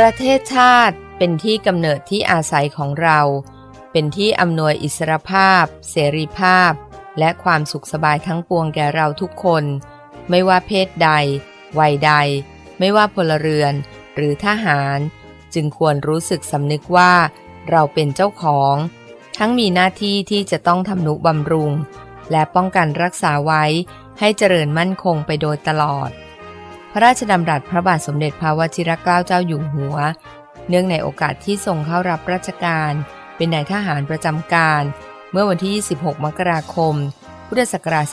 ประเทศชาติเป็นที่กำเนิดที่อาศัยของเรา เป็นที่อำนวยอิสรภาพ เสรีภาพ และความสุขสบายทั้งปวงแก่เราทุกคน ไม่ว่าเพศใด วัยใด ไม่ว่าพลเรือน หรือทหาร จึงควรรู้สึกสำนึกว่า เราเป็นเจ้าของ ทั้งมีหน้าที่ที่จะต้องทำนุบำรุง และป้องกันรักษาไว้ให้เจริญมั่นคงไปโดยตลอด ระราชดำรัสพระบาทสมเด็จพระวชิรเกล้าเจ้าอยู่หัว เนื่องในโอกาสที่ทรงเข้ารับราชการ เป็นนายทหารประจำการ เมื่อวันที่ 26 มกราคม พุทธศักราช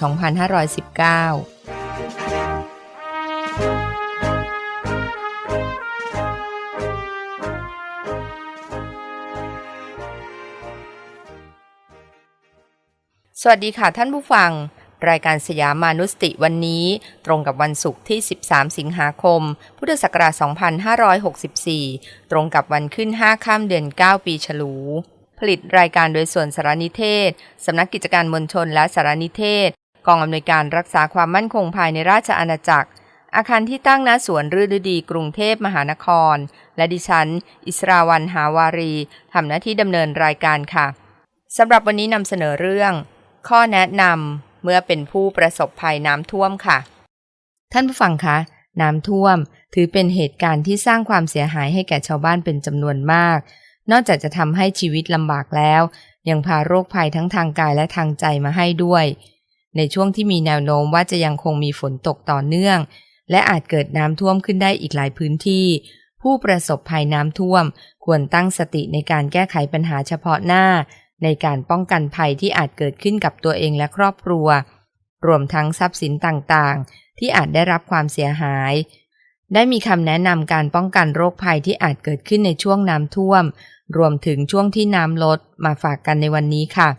2519สวัสดีค่ะท่านผู้ฟัง รายการสยามมานุสติวันนี้ ตรงกับวันศุกร์ที่ 13 สิงหาคม พุทธศักราช 2564 ตรงกับวันขึ้น 5 ข้ามเดือน 9 ปีฉลูผลิตรายการโดยส่วนสารนิเทศ สำนักกิจการมวลชนและสารนิเทศ กองอำนวยการรักษาความมั่นคงภายในราชอาณาจักร อาคารที่ตั้งณสวนรื่นดีกรุงเทพมหานคร และดิฉัน อิสราวันหาวารีทำหน้าที่ดำเนินรายการค่ะสำหรับวันนี้นำเสนอเรื่อง ข้อแนะนำ เมื่อเป็นผู้ประสบภัยน้ำท่วมค่ะ ท่านผู้ฟังคะ น้ำท่วม ถือเป็นเหตุการณ์ที่สร้างความเสียหายให้แก่ชาวบ้านเป็นจำนวนมาก นอกจากจะทำให้ชีวิตลำบากแล้ว ยังพาโรคภัยทั้งทางกายและทางใจมาให้ด้วย ในช่วงที่มีแนวโน้มว่าจะยังคงมีฝนตกต่อเนื่อง และอาจเกิดน้ำท่วมขึ้นได้อีกหลายพื้นที่ผู้ประสบภัยน้ำท่วม ควรตั้งสติในการแก้ไขปัญหาเฉพาะหน้า ในการป้องกันภัยที่อาจเกิดขึ้นกับตัวเองและครอบครัว รวมทั้งทรัพย์สินต่างๆ ที่อาจได้รับความเสียหาย ได้มีคำแนะนำการป้องกันโรคภัยที่อาจเกิดขึ้นในช่วงน้ำท่วม รวมถึงช่วงที่น้ำลดมาฝากกันในวันนี้ค่ะ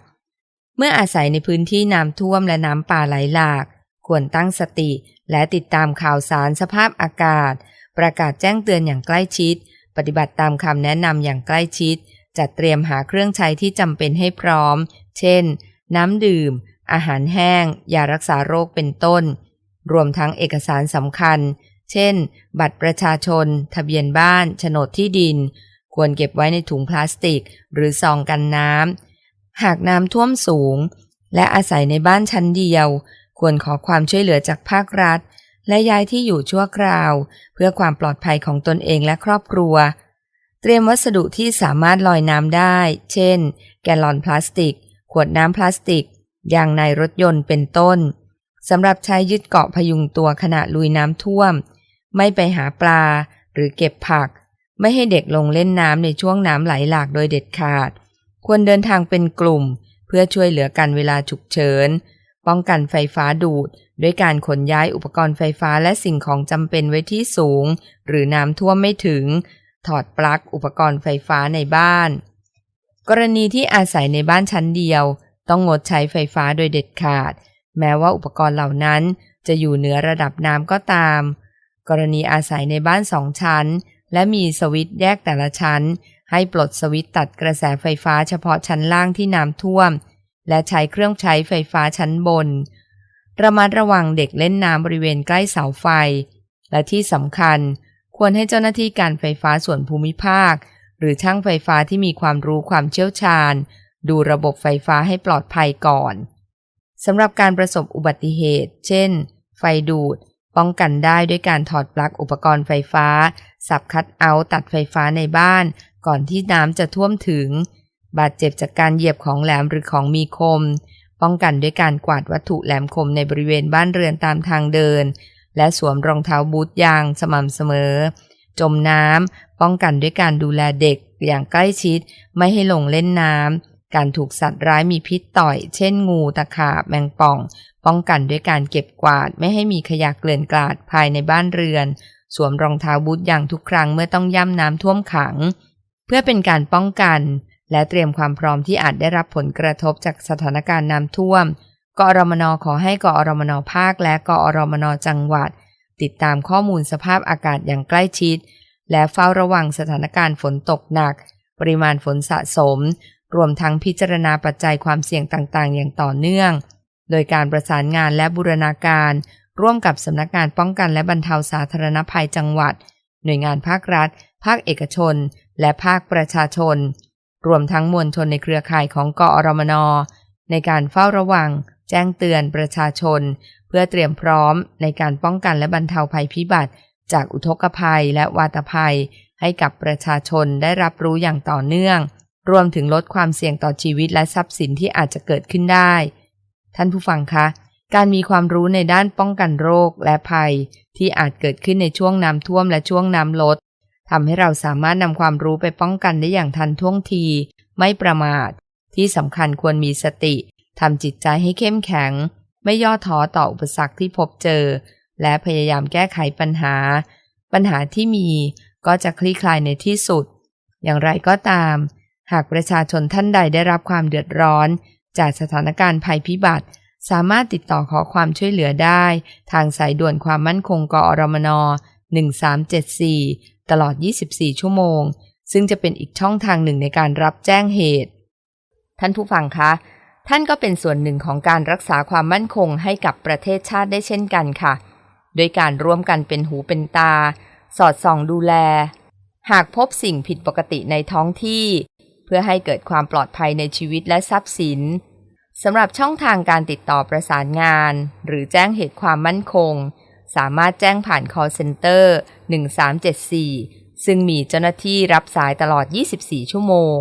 เมื่ออาศัยในพื้นที่น้ำท่วมและน้ำป่าไหลหลาก ควรตั้งสติ และติดตามข่าวสารสภาพอากาศ ประกาศแจ้งเตือนอย่างใกล้ชิด ปฏิบัติตามคำแนะนำอย่างใกล้ชิด จัดเตรียมหาเครื่องใช้ที่จำเป็นให้พร้อม เช่น น้ำดื่ม อาหารแห้ง ยารักษาโรคเป็นต้น รวมทั้งเอกสารสำคัญ เช่น บัตรประชาชน ทะเบียนบ้าน โฉนดที่ดิน ควรเก็บไว้ในถุงพลาสติก หรือซองกันน้ำ หากน้ำท่วมสูง และอาศัยในบ้านชั้นเดียว ควรขอความช่วยเหลือจากภาครัฐ และย้ายที่อยู่ชั่วคราว เพื่อความปลอดภัยของตนเองและครอบครัว เตรียมวัสดุที่สามารถลอยน้ำได้ เช่น แกลลอนพลาสติก ขวดน้ำพลาสติก ยางในรถยนต์เป็นต้น สำหรับใช้ยึดเกาะพยุงตัวขณะลุยน้ำท่วม ไม่ไปหาปลา หรือเก็บผัก ไม่ให้เด็กลงเล่นน้ำในช่วงน้ำไหลหลากโดยเด็ดขาด ควรเดินทางเป็นกลุ่ม เพื่อช่วยเหลือกันเวลาฉุกเฉิน ป้องกันไฟฟ้าดูดด้วยการขนย้ายอุปกรณ์ไฟฟ้าและสิ่งของจำเป็นไว้ที่สูง หรือน้ำท่วมไม่ถึง ถอดปลั๊กอุปกรณ์ไฟฟ้าในบ้าน กรณีที่อาศัยในบ้านชั้นเดียว ต้องงดใช้ไฟฟ้าโดยเด็ดขาด แม้ว่าอุปกรณ์เหล่านั้นจะอยู่เหนือระดับน้ำก็ตาม กรณีอาศัยในบ้านสองชั้น และมีสวิตช์แยกแต่ละชั้น ให้ปลดสวิตช์ตัดกระแสไฟฟ้าเฉพาะชั้นล่างที่น้ำท่วม และใช้เครื่องใช้ไฟฟ้าชั้นบน ระมัดระวังเด็กเล่นน้ำบริเวณใกล้เสาไฟ และที่สำคัญ ควรให้เจ้าหน้าที่การไฟฟ้าส่วนภูมิภาค หรือช่างไฟฟ้าที่มีความรู้ความเชี่ยวชาญ ดูระบบไฟฟ้าให้ปลอดภัยก่อนสำหรับการประสบอุบัติเหตุ เช่น ไฟดูด ป้องกันได้ด้วยการถอดปลั๊กอุปกรณ์ไฟฟ้า สับคัดเอาตัดไฟฟ้าในบ้าน ก่อนที่น้ำจะท่วมถึง บาดเจ็บจากการเหยียบของแหลมหรือของมีคม ป้องกันด้วยการกวาดวัตถุแหลมคมในบริเวณบ้านเรือนตามทางเดิน และสวมรองเท้าบูทยางสม่ำเสมอ จมน้ำป้องกันด้วยการดูแลเด็กอย่างใกล้ชิดไม่ให้ลงเล่นน้ำการถูกสัตว์ร้ายมีพิษต่อย เช่นงูตะขาบแมงป่อง ป้องกันด้วยการเก็บกวาดไม่ให้มีขยะเกลื่อนกลาดภายในบ้านเรือน สวมรองเท้าบูทยางทุกครั้งเมื่อต้องย่ำน้ำท่วมขัง เพื่อเป็นการป้องกันและเตรียมความพร้อมที่อาจได้รับผลกระทบจากสถานการณ์น้ำท่วม กอรมนขอให้กอรมนภาคและกอรมนจังหวัด ติดตามข้อมูลสภาพอากาศอย่างใกล้ชิด และเฝ้าระวังสถานการณ์ฝนตกหนัก ปริมาณฝนสะสม รวมทั้งพิจารณาปัจจัยความเสี่ยงต่างๆ อย่างต่อเนื่อง โดยการประสานงานและบูรณาการ ร่วมกับสำนักงานป้องกันและบรรเทาสาธารณภัยจังหวัด หน่วยงานภาครัฐ ภาคเอกชน และภาคประชาชน รวมทั้งมวลชนในเครือข่ายของกอรมนในการเฝ้าระวัง แจ้งเตือนประชาชน เพื่อเตรียมพร้อมในการป้องกันและบรรเทาภัยพิบัติ จากอุทกภัยและวาตภัย ให้กับประชาชนได้รับรู้อย่างต่อเนื่อง รวมถึงลดความเสี่ยงต่อชีวิตและทรัพย์สินที่อาจจะเกิดขึ้นได้ ท่านผู้ฟังคะ การมีความรู้ในด้านป้องกันโรคและภัย ที่อาจเกิดขึ้นในช่วงน้ำท่วมและช่วงน้ำลดทำให้เราสามารถนำความรู้ไปป้องกันได้อย่างทันท่วงที ไม่ประมาท ที่สำคัญควรมีสติ ทำจิตใจให้เข้มแข็ง ไม่ย่อท้อต่ออุปสรรคที่พบเจอ และพยายามแก้ไขปัญหา ปัญหาที่มีก็จะคลี่คลายในที่สุด อย่างไรก็ตาม หากประชาชนท่านใดได้รับความเดือดร้อน จากสถานการณ์ภัยพิบัติ สามารถติดต่อขอความช่วยเหลือได้ ทางสายด่วนความมั่นคงกอรมน 1374 ตลอด 24 ชั่วโมง ซึ่งจะเป็นอีกช่องทางหนึ่งในการรับแจ้งเหตุ ท่านผู้ฟังคะ ท่านก็เป็นส่วนหนึ่งของการรักษาความมั่นคงให้กับประเทศชาติได้เช่นกันค่ะ โดยการร่วมกันเป็นหูเป็นตา สอดส่องดูแล หากพบสิ่งผิดปกติในท้องที่ เพื่อให้เกิดความปลอดภัยในชีวิตและทรัพย์สินสำหรับช่องทางการติดต่อประสานงาน หรือแจ้งเหตุความมั่นคง สามารถแจ้งผ่าน call center 1374 ซึ่งมีเจ้าหน้าที่รับสายตลอด 24 ชั่วโมง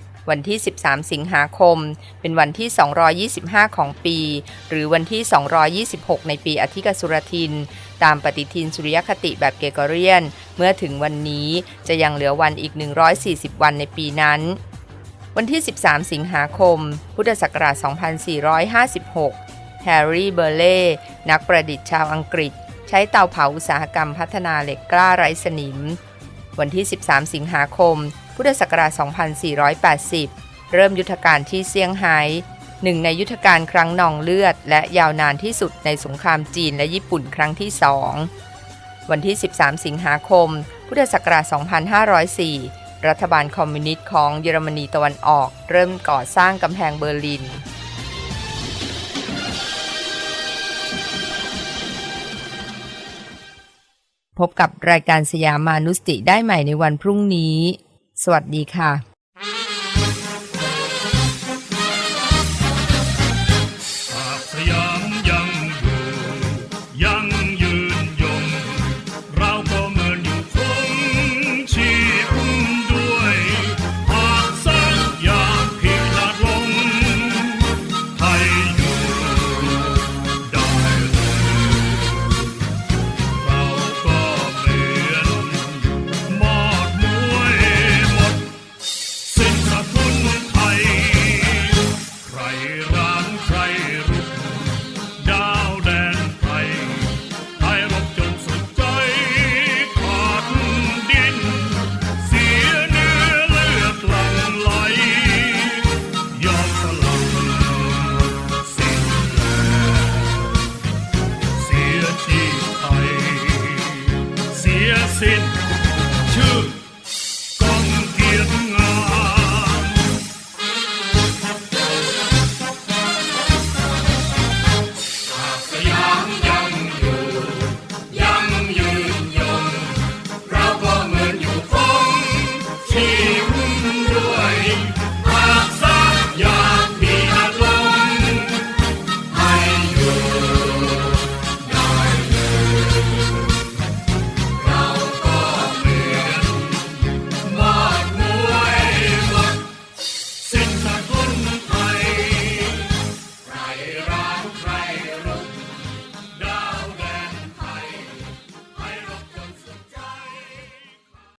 วันที่ 13 สิงหาคม เป็นวันที่ 225 ของปี หรือวันที่ 226 ในปีอธิกสุรทิน ตามปฏิทินสุริยคติแบบเกเกเรียน เมื่อถึงวันนี้จะยังเหลือวันอีก 140 วันในปีนั้นวันที่ 13 สิงหาคม พุทธศักราช 2456 แฮร์รี่ เบอร์เล่ นักประดิษฐ์ชาวอังกฤษ ใช้เตาเผาอุตสาหกรรมพัฒนาเหล็กกล้าไร้สนิม วันที่ 13 สิงหาคม พุทธศักราช 2480 เริ่มยุทธการที่เซี่ยงไฮ้หนึ่งในยุทธการครั้งนองเลือด และยาวนานที่สุดในสงครามจีนและญี่ปุ่นครั้งที่สองวันที่ 13 สิงหาคม พุทธศักราช 2504 รัฐบาลคอมมิวนิสต์ของเยอรมนีตะวันออก เริ่มก่อสร้างกำแพงเบอร์ลิน พบกับรายการสยามมานุสติได้ใหม่ในวันพรุ่งนี้ สวัสดีค่ะ